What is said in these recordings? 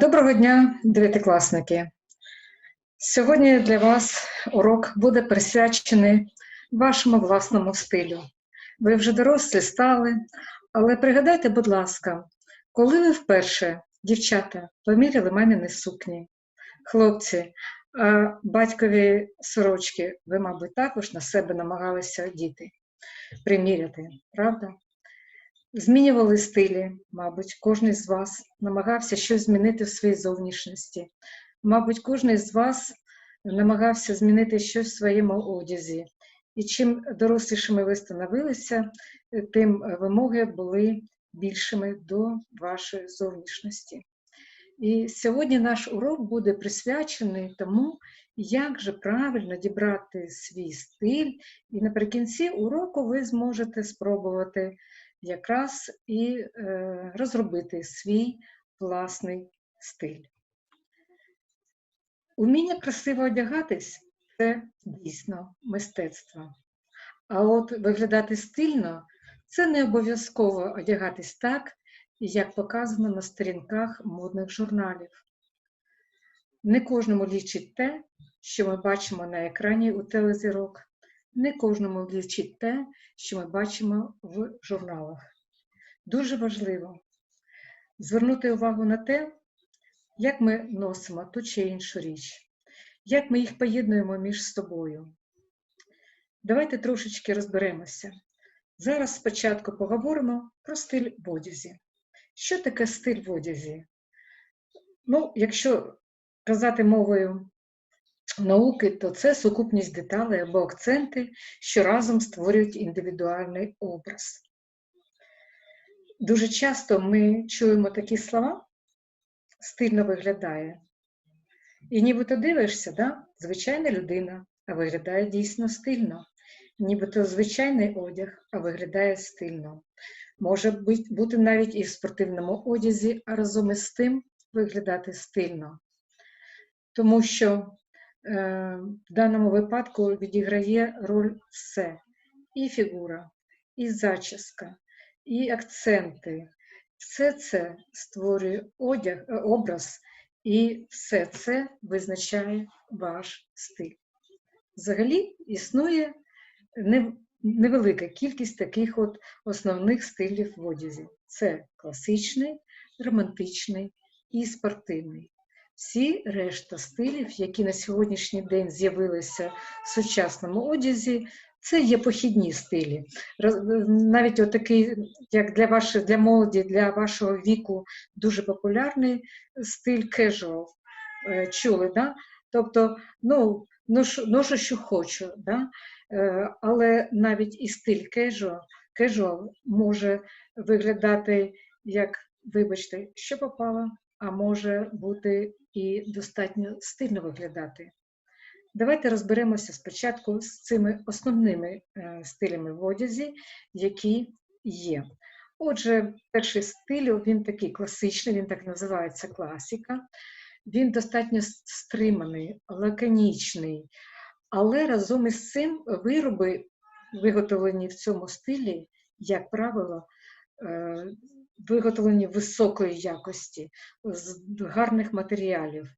Доброго дня, дев'ятикласники! Сьогодні для вас урок буде присвячений вашому власному стилю. Ви вже дорослі стали, але пригадайте, будь ласка, коли ви вперше, дівчата, поміряли маміни сукні, хлопці, а батькові сорочки, ви, мабуть, також на себе намагалися діти приміряти, правда? Змінювали стилі, мабуть, кожен з вас намагався щось змінити в своїй зовнішності. Мабуть, кожен з вас намагався змінити щось в своєму одязі. І чим дорослішими ви становилися, тим вимоги були більшими до вашої зовнішності. І сьогодні наш урок буде присвячений тому, як же правильно дібрати свій стиль, і наприкінці уроку ви зможете спробувати якраз і е, розробити свій власний стиль. Уміння красиво одягатись це дійсно мистецтво. А от виглядати стильно це не обов'язково одягатись так, як показано на сторінках модних журналів. Не кожному лічить те, що ми бачимо на екрані у телезірок, не кожному лічить те, що ми бачимо в журналах. Дуже важливо звернути увагу на те, як ми носимо ту чи іншу річ, як ми їх поєднуємо між собою. Давайте трошечки розберемося. Зараз спочатку поговоримо про стиль в одязі. Що таке стиль в одязі? Ну, якщо казати мовою науки, то це сукупність деталей або акценти, що разом створюють індивідуальний образ. Дуже часто ми чуємо такі слова, стильно виглядає. І нібито дивишся, да? звичайна людина, а виглядає дійсно стильно. Нібито звичайний одяг, а виглядає стильно. Може бути навіть і в спортивному одязі, а разом із тим виглядати стильно. Тому що в даному випадку відіграє роль все: і фігура, і зачіска, і акценти. Все це створює одяг, е, образ, і все це визначає ваш стиль. Взагалі існує невелика кількість таких от основних стилів в одязі. Це класичний, романтичний і спортивний. Всі решта стилів, які на сьогоднішній день з'явилися в сучасному одязі, це є похідні стилі. Навіть отакий, як для вашої, для молоді, для вашого віку дуже популярний стиль casual. Е, чули, да? Тобто, ну, ношу, ношу що хочу. Да? Е, але навіть і стиль casual, casual може виглядати як, вибачте, що попало, а може бути і достатньо стильно виглядати. Давайте розберемося спочатку з цими основними е, стилями в одязі, які є. Отже, перший стиль, він такий класичний, він так називається класика. Він достатньо стриманий, лаконічний, але разом із цим вироби, виготовлені в цьому стилі, як правило, е, виготовлені високої якості, з гарних матеріалів.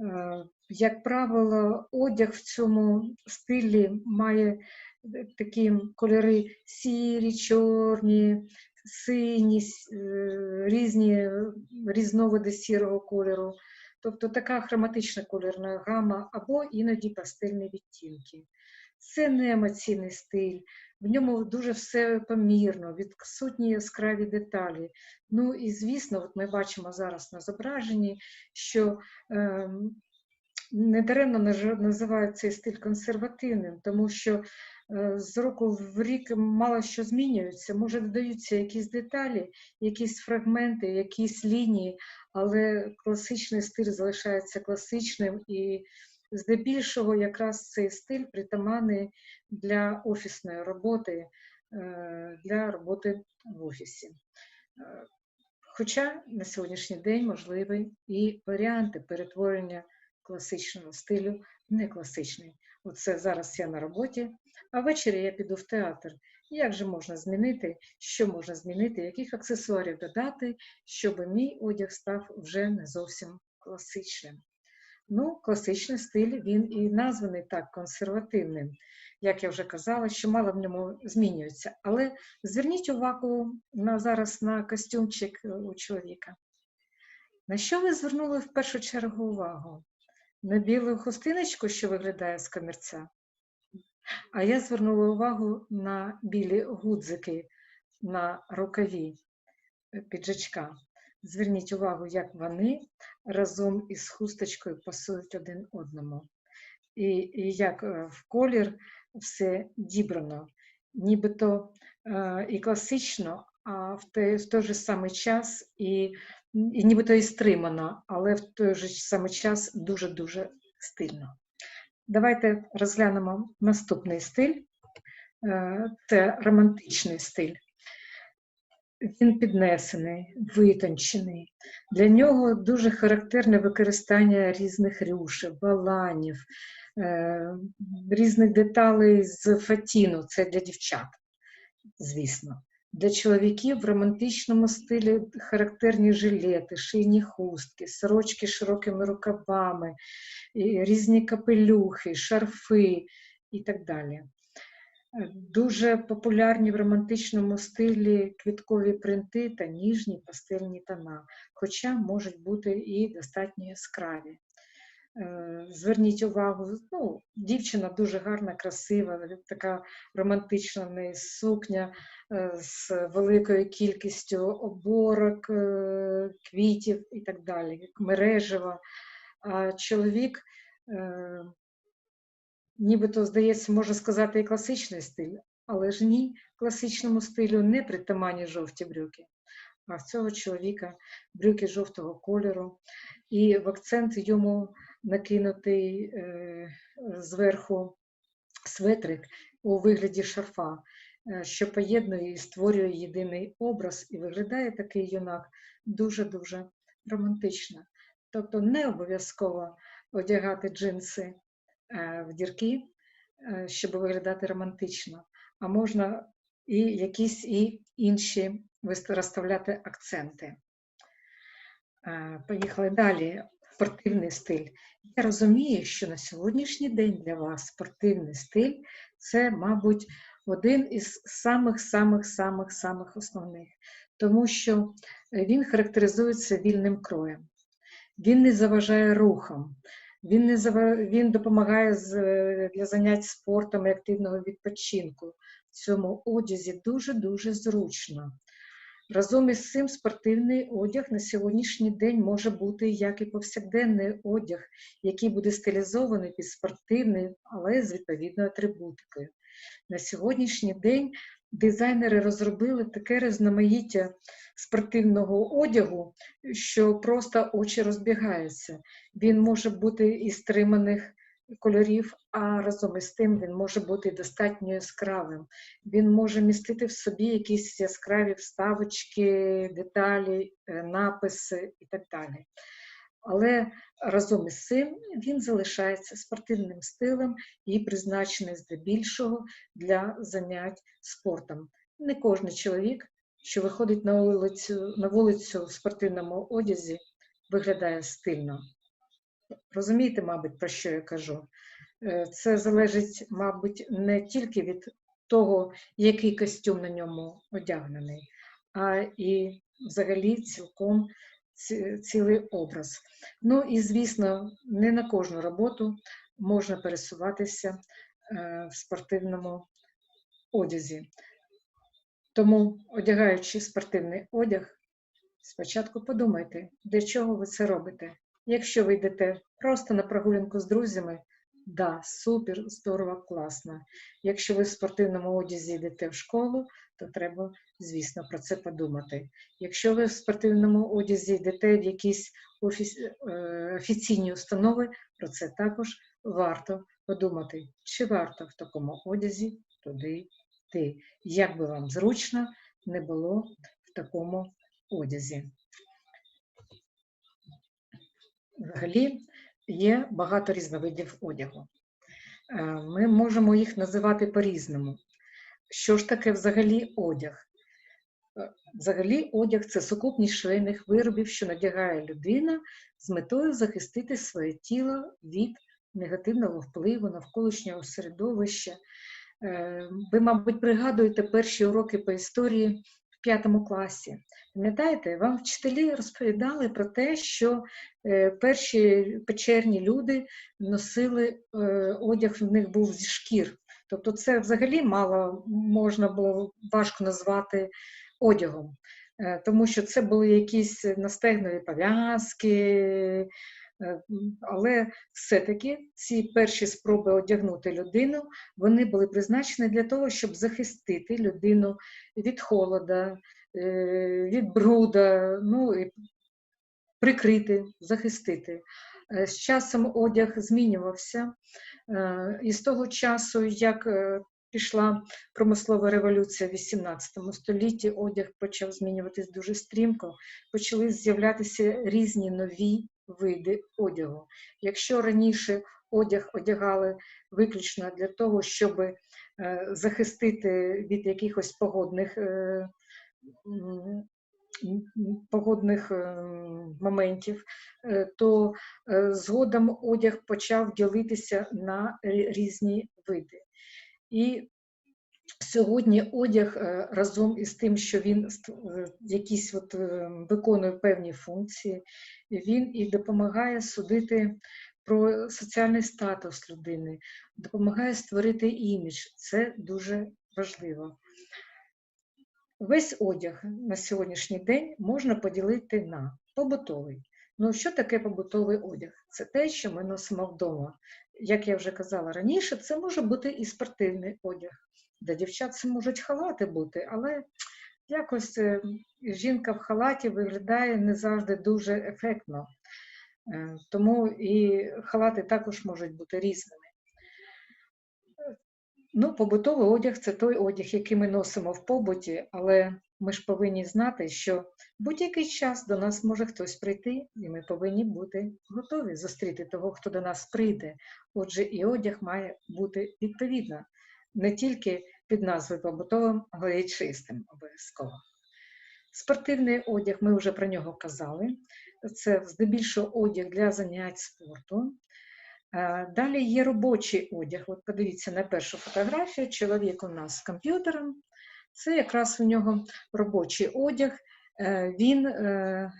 Е, як правило, одяг в цьому стилі має е, такі кольори сірі, чорні, сині, різні різновиди сірого кольору. Тобто така хроматична кольорна гама або іноді пастельні відтінки. Це не емоційний стиль, в ньому дуже все помірно, відсутні яскраві деталі. Ну і звісно, от ми бачимо зараз на зображенні, що е, недаремно називають цей стиль консервативним, тому що е, з року в рік мало що змінюється, може додаються якісь деталі, якісь фрагменти, якісь лінії, але класичний стиль залишається класичним і здебільшого якраз цей стиль притаманний для офісної роботи, е, для роботи в офісі. Е, хоча на сьогоднішній день можливі і варіанти перетворення класичного стилю в некласичний. Оце зараз я на роботі, а ввечері я піду в театр. Як же можна змінити, що можна змінити, яких аксесуарів додати, щоб мій одяг став вже не зовсім класичним? Ну, класичний стиль, він і названий так консервативним. Як я вже казала, що мало в ньому змінюється. Але зверніть увагу на зараз на костюмчик е, у чоловіка. На що ви звернули в першу чергу увагу? На білу хустиночку, що виглядає з комірця? А я звернула увагу на білі гудзики на рукаві е, піджачка. Зверніть увагу, як вони разом із хусточкою пасують один одному. І, і як е, в колір все дібрано, нібито е, і класично, а в той, в той же самий час і, і нібито і стримано, але в той же самий час дуже-дуже стильно. Давайте розглянемо наступний стиль. Е, Це романтичний стиль. Він піднесений, витончений. Для нього дуже характерне використання різних рюшів, баланів, е, різних деталей з фатіну. Це для дівчат, звісно. Для чоловіків в романтичному стилі характерні жилети, шийні хустки, сорочки з широкими рукавами, різні капелюхи, шарфи і так далі. Е, Дуже популярні в романтичному стилі квіткові принти та ніжні пастельні тона, хоча можуть бути і достатньо яскраві. Е, Зверніть увагу, ну, дівчина дуже гарна, красива, така романтична в неї сукня е, з великою кількістю оборок, квітів і так далі, мережева. А чоловік, нібито, здається, можна сказати, і класичний стиль, але ж ні, класичному стилю не притаманні жовті брюки. А в цього чоловіка брюки жовтого кольору, і в акцент йому накинутий е, зверху светрик у вигляді шарфа, е, що поєднує і створює єдиний образ, і виглядає такий юнак дуже-дуже романтично. Тобто не обов'язково одягати джинси в дірки, е, щоб виглядати романтично, а можна і якісь і інші розставляти акценти. Е, Поїхали далі. Спортивний стиль. Я розумію, що на сьогоднішній день для вас спортивний стиль це, мабуть, один із самих-самих-самих-самих основних, тому що е, він характеризується вільним кроєм. Він не заважає рухам, він, не зава... він допомагає з... е, для занять спортом і активного відпочинку. В цьому одязі дуже-дуже зручно. Разом із цим спортивний одяг на сьогоднішній день може бути як і повсякденний одяг, який буде стилізований під спортивний, але з відповідною атрибутикою. На сьогоднішній день дизайнери розробили таке різноманіття спортивного одягу, що просто очі розбігаються. Він може бути і стриманих кольорів, а разом із тим він може бути достатньо яскравим. Він може містити в собі якісь яскраві вставочки, деталі, е, написи і так далі. Але разом із цим він залишається спортивним стилем і призначений здебільшого для занять спортом. Не кожен чоловік, що виходить на вулицю, на вулицю в спортивному одязі, виглядає стильно. Розумієте, мабуть, про що я кажу? Е, Це залежить, мабуть, не тільки від того, який костюм на ньому одягнений, а і взагалі цілком ці- цілий образ. Ну і, звісно, не на кожну роботу можна пересуватися е, в спортивному одязі. Тому, одягаючи спортивний одяг, спочатку подумайте, для чого ви це робите. Якщо ви йдете просто на прогулянку з друзями, да, супер, здорово, класно. Якщо ви в спортивному одязі йдете в школу, то треба, звісно, про це подумати. Якщо ви в спортивному одязі йдете в якісь офіс, е, офіційні установи, про це також варто подумати, чи варто в такому одязі туди йти. Як би вам зручно не було в такому одязі. Взагалі є багато різновидів одягу. Е, Ми можемо їх називати по-різному. що ж таке взагалі одяг? Е, Взагалі, одяг це сукупність швейних виробів, що надягає людина з метою захистити своє тіло від негативного впливу навколишнього середовища. Е, Ви, мабуть, пригадуєте перші уроки по історії п'ятому класі. Пам'ятаєте, вам вчителі розповідали про те, що е, перші печерні люди носили е, одяг, в них був зі шкір. Тобто, це взагалі мало можна було важко назвати одягом, е, тому що це були якісь настегнові пов'язки, але все-таки ці перші спроби одягнути людину вони були призначені для того, щоб захистити людину від холода, е, від бруда, ну і прикрити, захистити. Е, З часом одяг змінювався, Е, і з того часу, як е, пішла промислова революція в 18 столітті, одяг почав змінюватись дуже стрімко, почали з'являтися різні нові види одягу. Якщо раніше одяг одягали виключно для того, щоб е, захистити від якихось погодних е, погодних е, моментів, то згодом одяг почав ділитися на різні види. І сьогодні одяг е, разом із тим, що він е, якісь от е, виконує певні функції, він і допомагає судити про соціальний статус людини, допомагає створити імідж. Це дуже важливо. Весь одяг на сьогоднішній день можна поділити на побутовий. Ну, що таке побутовий одяг? Це те, що ми носимо вдома. Як я вже казала раніше, це може бути і спортивний одяг. Для дівчат це можуть халати бути, але якось е, жінка в халаті виглядає не завжди дуже ефектно. Е, Тому і халати також можуть бути різними. Ну, побутовий одяг це той одяг, який ми носимо в побуті, але ми ж повинні знати, що будь-який час до нас може хтось прийти, і ми повинні бути готові зустріти того, хто до нас прийде. Отже, і одяг має бути відповідно, не тільки під назвою побутовим, але й чистим обов'язково. Спортивний одяг, ми вже про нього казали. Це здебільшого одяг для занять спорту. Е, Далі є робочий одяг. От подивіться на першу фотографію. Чоловік у нас з комп'ютером. Це якраз у нього робочий одяг. Е, Він е,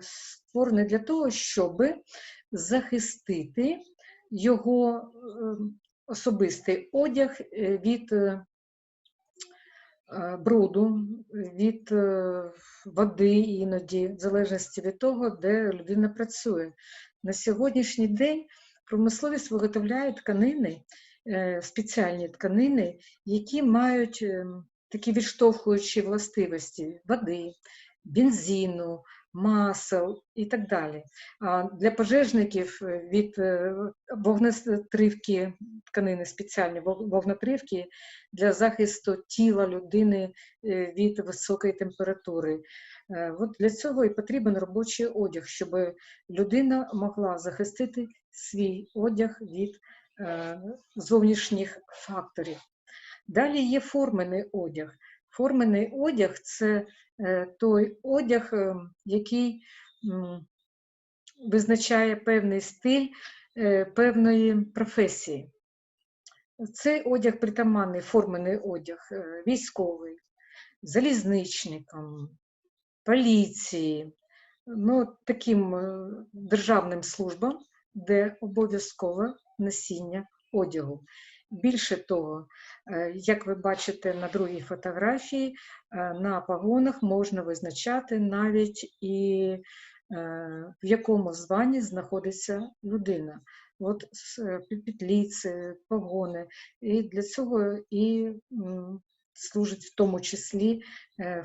створений для того, щоб захистити його е, особистий одяг е, від е, е, бруду, від води іноді, в залежності від того, де людина працює. На сьогоднішній день промисловість виготовляє тканини, спеціальні тканини, які мають е, такі відштовхуючі властивості води, бензину, масел і так далі. А для пожежників е, від е, вогнетривки, тканини спеціальні вогнетривки для захисту тіла людини е, від високої температури. От для цього і потрібен робочий одяг, щоб людина могла захистити свій одяг від зовнішніх факторів. Далі є формений одяг. Формений одяг це е, той одяг, е, який визначає певний стиль е, певної професії. Цей одяг притаманний, формений одяг військовий, залізничникам, поліції, ну, таким державним службам, де обов'язкове носіння одягу. Більше того, е, як ви бачите на другій фотографії, е, на погонах можна визначати навіть і е, в якому званні знаходиться людина. От петлиці, погони. І для цього і служить в тому числі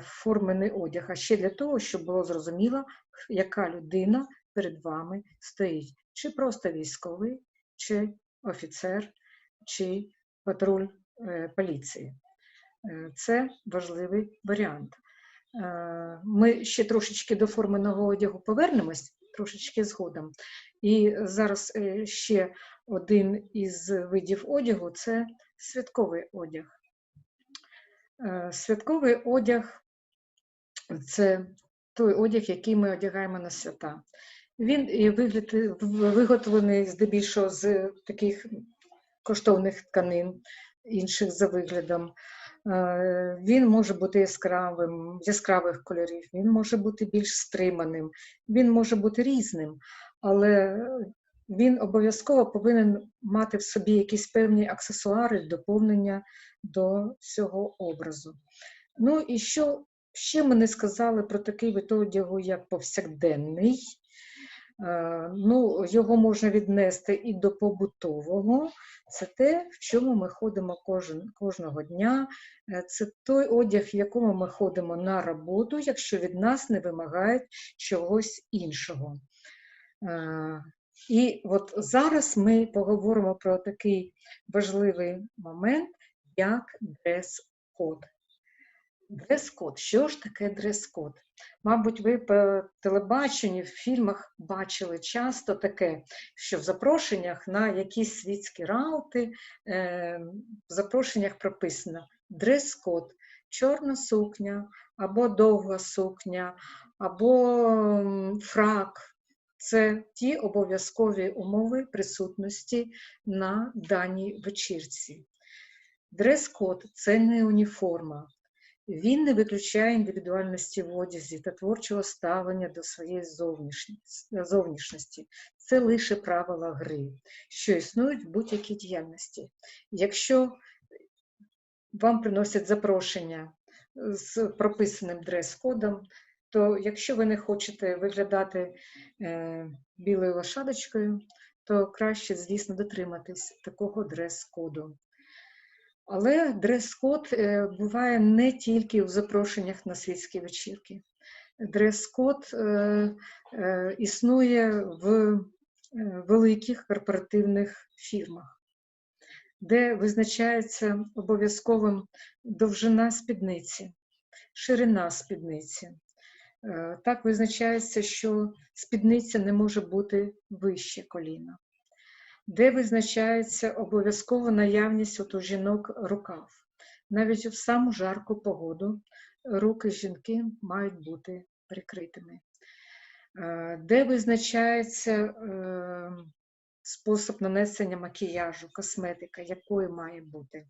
формений одяг, а ще для того, щоб було зрозуміло, яка людина перед вами стоїть. Чи просто військовий, чи офіцер, чи патруль е, поліції. Е, Це важливий варіант. Е, Ми ще трошечки до форменого одягу повернемось, трошечки згодом. І зараз ще один із видів одягу це святковий одяг. Святковий одяг це той одяг, який ми одягаємо на свята. Він виготовлений здебільшого з таких коштовних тканин, інших за виглядом. Е, Він може бути яскравим, яскравих кольорів, він може бути більш стриманим, він може бути різним, але він обов'язково повинен мати в собі якісь певні аксесуари, доповнення до цього образу. Ну і що ще ми не сказали про такий вид одягу, як повсякденний. Е, Ну, його можна віднести і до побутового. Це те, в чому ми ходимо кожен, кожного дня. Е, Це той одяг, в якому ми ходимо на роботу, якщо від нас не вимагають чогось іншого. Е, І от зараз ми поговоримо про такий важливий момент, як дрес-код. Дрес-код. Що ж таке дрес-код? Мабуть, ви по телебаченню, в фільмах бачили часто таке, що в запрошеннях на якісь світські раути е, в запрошеннях прописано дрес-код, чорна сукня, або довга сукня, або фрак. Це ті обов'язкові умови присутності на даній вечірці. Дрес-код це не уніформа. Він не виключає індивідуальності в одязі та творчого ставлення до своєї зовнішності. Це лише правила гри, що існують в будь-якій діяльності. Якщо вам приносять запрошення з прописаним дрес-кодом, то якщо ви не хочете виглядати е, білою лошадочкою, то краще, звісно, дотриматись такого дрес-коду. Але дрес-код е, буває не тільки в запрошеннях на світські вечірки. Дрес-код е, е, існує в великих корпоративних фірмах, де визначається обов'язковим довжина спідниці, ширина спідниці. Так визначається, що спідниця не може бути вище коліна де визначається обов'язкова наявність от у жінок рукав. Навіть в саму жарку погоду руки жінки мають бути прикритими. Е, Де визначається е, спосіб нанесення макіяжу, косметика, якою має бути.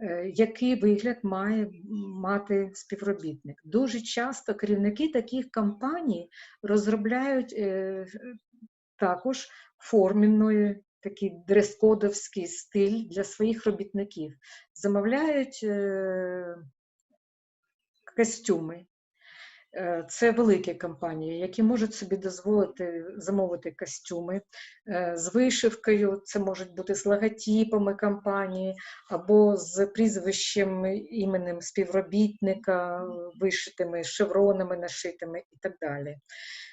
Е, Який вигляд має мати співробітник? Дуже часто керівники таких компаній розробляють також формінної, такий дрес-кодовський стиль для своїх робітників. Замовляють е, костюми. Е, Це великі компанії, які можуть собі дозволити замовити костюми е, з вишивкою. Це можуть бути з логотипами компанії або з прізвищем, іменем співробітника, вишитими шевронами, нашитими і так далі.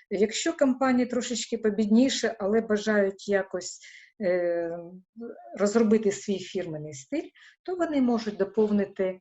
Якщо компанії трошечки побідніше, але бажають якось е, розробити свій фірменний стиль, то вони можуть доповнити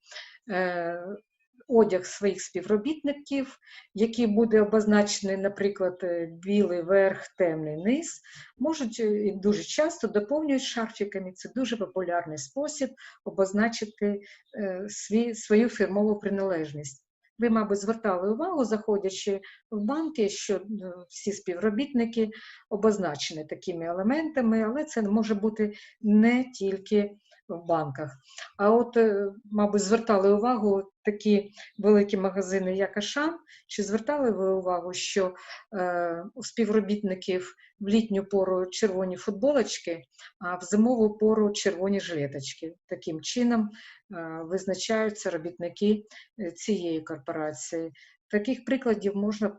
одяг своїх співробітників, який буде обозначений, наприклад, е, білий верх, темний низ, можуть е, і дуже часто доповнюють шарфіками. Це дуже популярний спосіб обозначити е, свій, свою фірмову приналежність. Ви, мабуть, звертали увагу, заходячи в банки, що всі співробітники обозначені такими елементами, але це може бути не тільки в банках. А от, е, мабуть, звертали увагу такі великі магазини, як Ашан, чи звертали ви увагу, що е, у співробітників в літню пору червоні футболочки, а в зимову пору червоні жилеточки. Таким чином е, визначаються робітники е, цієї корпорації. Таких прикладів можна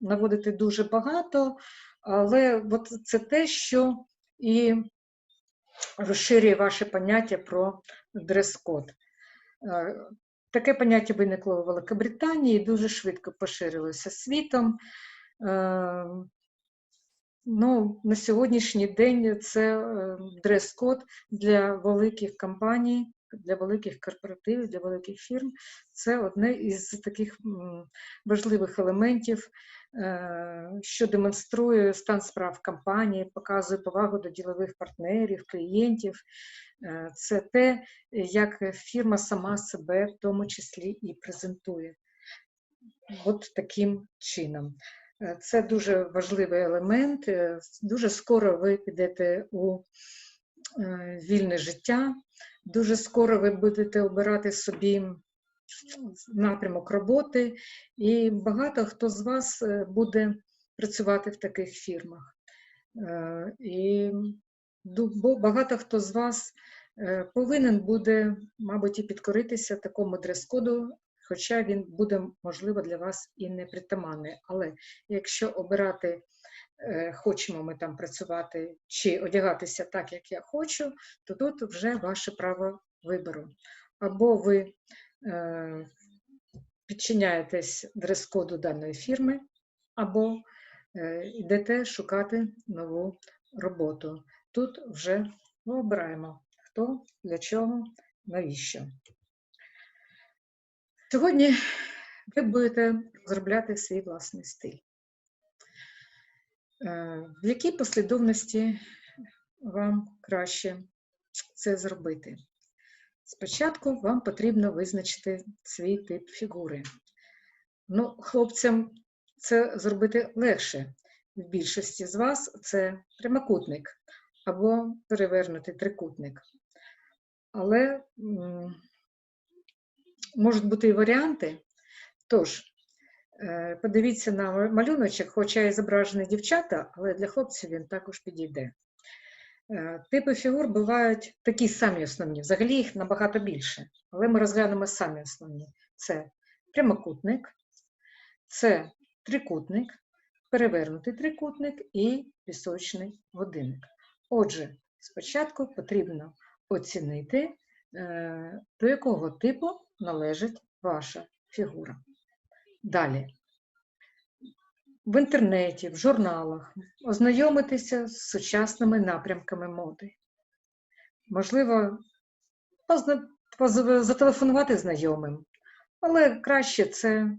наводити дуже багато, але от це те, що і розширює ваше поняття про дрес-код. Е, Таке поняття виникло у Великобританії і дуже швидко поширилося світом. Е, Ну, на сьогоднішній день це е, дрес-код для великих компаній, для великих корпоративів, для великих фірм. Це одне із таких важливих елементів що демонструє стан справ компанії, показує повагу до ділових партнерів, клієнтів. Е, Це те, як фірма сама себе в тому числі і презентує. От таким чином. Е, Це дуже важливий елемент. Е, Дуже скоро ви підете у е, вільне життя, дуже скоро ви будете обирати собі напрямок роботи, і багато хто з вас е, буде працювати в таких фірмах. Е, І багато хто з вас е, повинен буде, мабуть, і підкоритися такому дрес-коду, хоча він буде, можливо, для вас і не притаманний. Але якщо обирати, хочемо ми там працювати чи одягатися так, як я хочу, то тут вже ваше право вибору. Або ви підчиняєтесь дрес-коду даної фірми, або е, йдете шукати нову роботу. Тут вже ми обираємо, хто, для чого, навіщо. Сьогодні ви будете розробляти свій власний стиль. Е, В якій послідовності вам краще це зробити? Спочатку вам потрібно визначити свій тип фігури. Ну, хлопцям це зробити легше. В більшості з вас це прямокутник або перевернутий трикутник. Але можуть бути і варіанти. Тож, е, подивіться на малюночок, хоча і зображені дівчата, але для хлопців він також підійде. Е, Типи фігур бувають такі самі основні, взагалі їх набагато більше, але ми розглянемо самі основні. Це прямокутник, це трикутник, перевернутий трикутник і пісочний годинник. Отже, спочатку потрібно оцінити, е, до якого типу належить ваша фігура. Далі. В інтернеті, в журналах ознайомитися з сучасними напрямками моди. Можливо, зателефонувати знайомим, але краще це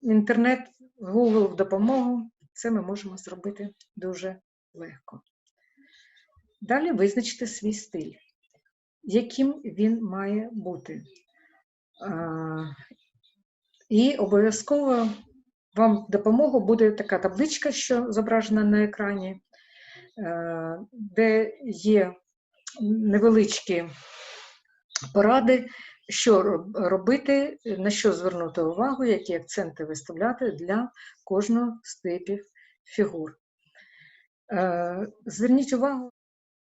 інтернет, Google в допомогу. Це ми можемо зробити дуже легко. Далі визначити свій стиль, яким він має бути. І обов'язково вам допомогу буде така табличка, що зображена на екрані, е, де є невеличкі поради, що робити, на що звернути увагу, які акценти виставляти для кожного з типів фігур. Е, Зверніть увагу